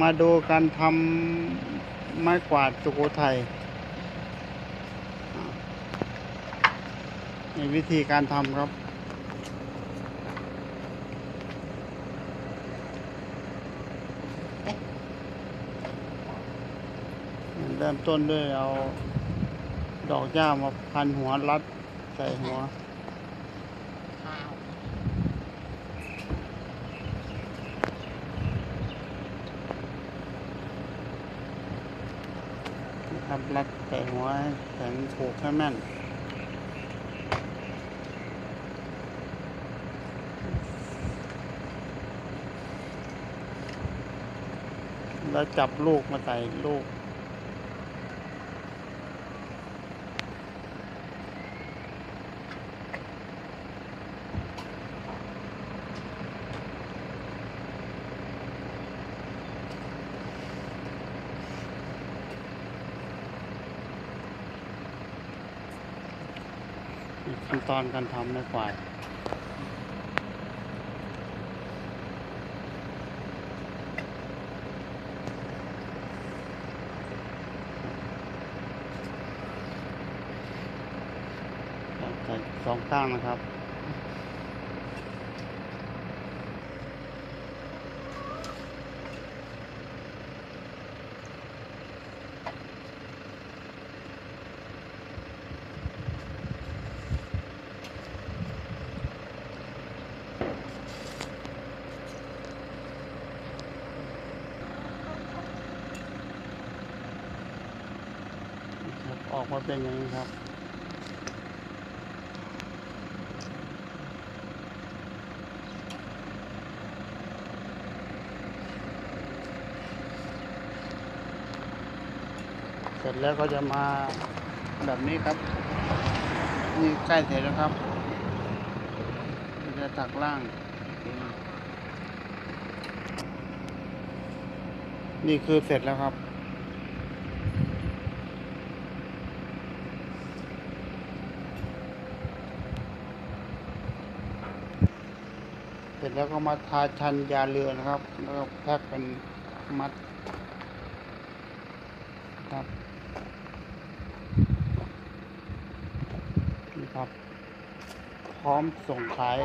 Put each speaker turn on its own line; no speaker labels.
มาดูการทำไม้กวาดสุโขทัยอ่านี่วิธีการทำครับ เริ่มต้นด้วยเอาดอกหญ้ามาพันหัวรัดใส่หัว
ข้าว
นะ ครับรัดแต่หัวแข็งถูกให้แม่นแล้วจับลูกมาใส่ลูก ขั้นตอนการทำในฝ่ายใส่สองข้างนะครับ ครับ ออกมาเป็นอย่างนี้ครับเสร็จแล้วก็จะมาแบบนี้ครับ นี่ใกล้เสร็จแล้วครับ จะถักล่าง นี่คือเสร็จแล้วครับ ร็จแล้วก็มาทาชันยาเรือนะครับ แล้วก็แพ็คเป็นมัดครับนี่ครับ พร้อมส่งขาย